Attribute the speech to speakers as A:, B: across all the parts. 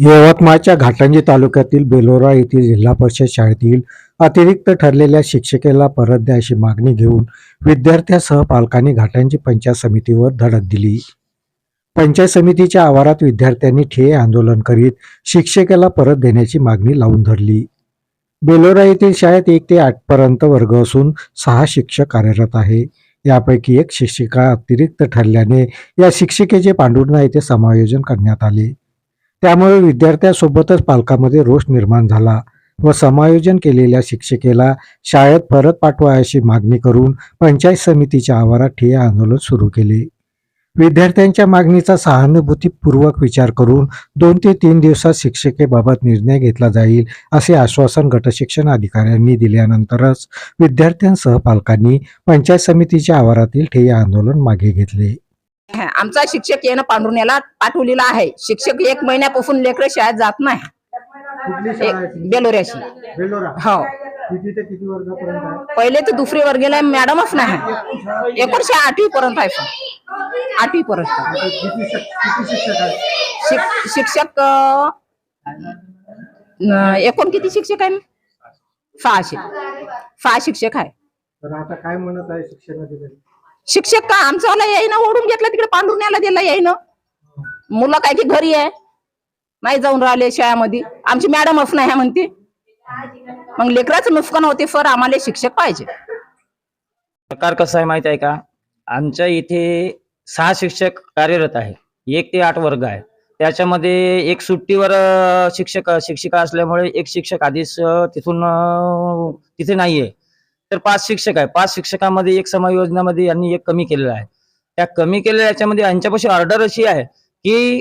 A: यवतमाळच्या घाटंजी तालुक्यातील बेलोरा येथील जिल्हा परिषद शाळेतील अतिरिक्त ठरलेल्या शिक्षकेला परत द्या अशी मागणी घेऊन विद्यार्थ्यासह पालकांनी घाटांची पंचायत समितीवर धडक दिली. पंचायत समितीच्या आवारात विद्यार्थ्यांनी ठिये आंदोलन करीत शिक्षिकेला परत देण्याची मागणी लावून धरली. बेलोरा येथील शाळेत एक ते आठ पर्यंत वर्ग असून सहा शिक्षक कार्यरत आहे. यापैकी एक शिक्षिका अतिरिक्त ठरल्याने या शिक्षिकेचे पांडुर्णा येथे समायोजन करण्यात आले. त्यामुळे विद्यार्थ्यांसोबतच पालकामध्ये रोष निर्माण झाला व समायोजन केलेल्या शिक्षिकेला शाळेत परत पाठवा अशी मागणी करून पंचायत समितीच्या आवारात ठिय्या आंदोलन सुरू केले. विद्यार्थ्यांच्या मागणीचा सहानुभूतीपूर्वक विचार करून दोन ते तीन दिवसात शिक्षिकेबाबत निर्णय घेतला जाईल असे आश्वासन गटशिक्षण अधिकाऱ्यांनी दिल्यानंतरच विद्यार्थ्यांसह पालकांनी पंचायत समितीच्या आवारातील ठिय्या आंदोलन मागे घेतले.
B: आमचा शिक्षक येणं पांढरुण्याला पाठवलेला आहे. शिक्षक एक महिन्यापासून लेकरं शाळेत जात नाही. बेलोऱ्याशी हो. पहिले तर दुसरी वर्गेला मॅडमच नाही. एकोणशे आठवी पर्यंत आहे आठवी पर्यंत.
A: शिक्षक
B: एकूण किती शिक्षक आहे? सहाशे. सहा शिक्षक आहे.
A: काय म्हणत आहे शिक्षण अधिकारी
B: शिक्षक का आमचावाला येईन ओढून घेतला तिकडे पांढरुण्याला दिला येईन. मुलं काय की घरी आहे? नाही जाऊन राहिले शाळेमध्ये. आमची मॅडमच नाही आहे म्हणते. मग लेकराचं नुकसान होते सर आम्हाला शिक्षक पाहिजे.
C: प्रकार कसा आहे माहीत आहे का? आमच्या इथे सहा शिक्षक कार्यरत आहे. एक ते आठ वर्ग आहे. त्याच्यामध्ये एक सुट्टीवर शिक्षक शिक्षिका असल्यामुळे एक शिक्षक आधीच तिथून तिथे नाहीये. तर पाच शिक्षक आहे. पाच शिक्षकामध्ये एक समायोजनामध्ये यांनी एक कमी केलेला आहे. त्या कमी केलेल्या याच्यामध्ये यांच्यापाशी ऑर्डर अशी आहे की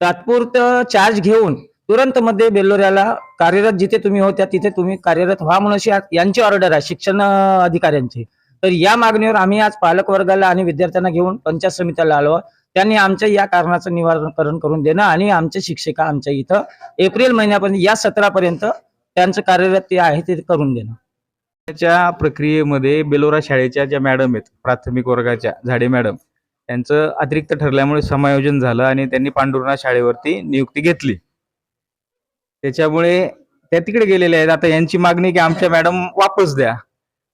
C: तात्पुरतं चार्ज घेऊन तुरंत मध्ये बेल्लोऱ्याला कार्यरत जिथे तुम्ही होत्या तिथे तुम्ही कार्यरत व्हा म्हणून अशी यांची ऑर्डर आहे शिक्षण अधिकाऱ्यांची. तर या मागणीवर आम्ही आज पालक वर्गाला आणि विद्यार्थ्यांना घेऊन पंचायत समितीला आलो. त्यांनी आमच्या या कारणाचं निवारण करून देणं आणि आमचे शिक्षिका आमच्या इथं एप्रिल महिन्यापर्यंत या सतरापर्यंत त्यांचं कार्यरत ते आहे ते करून देणं.
D: त्या प्रक्रियेमध्ये बेलोरा शाळेच्या ज्या मॅडम आहेत प्राथमिक वर्गाच्या झाडे मॅडम त्यांचं अतिरिक्त ठरल्यामुळे समायोजन झालं आणि त्यांनी पांडुर्णा शाळेवरती नियुक्ती घेतली. त्याच्यामुळे त्या तिकडे गेलेल्या आहेत. आता यांची मागणी की आमच्या मॅडम वापस द्या.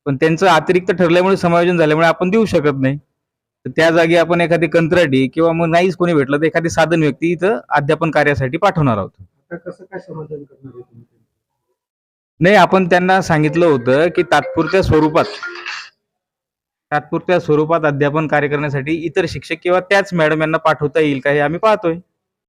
D: पण त्यांचं अतिरिक्त ठरल्यामुळे समायोजन झाल्यामुळे आपण देऊ शकत नाही. तर त्या जागी आपण एखादी कंत्राटी किंवा मग नाहीच कोणी भेटलं तर एखादी साधन व्यक्ती इथं अध्यापन कार्यासाठी पाठवणार आहोत.
A: आता कसं काय समाधान करणार आहे?
D: नाही आपण त्यांना सांगितलं होतं की तात्पुरत्या स्वरूपात तात्पुरत्या स्वरूपात अध्यापन कार्य करण्यासाठी इतर शिक्षक किंवा त्याच मॅडम यांना पाठवता येईल का हे आम्ही पाहतोय.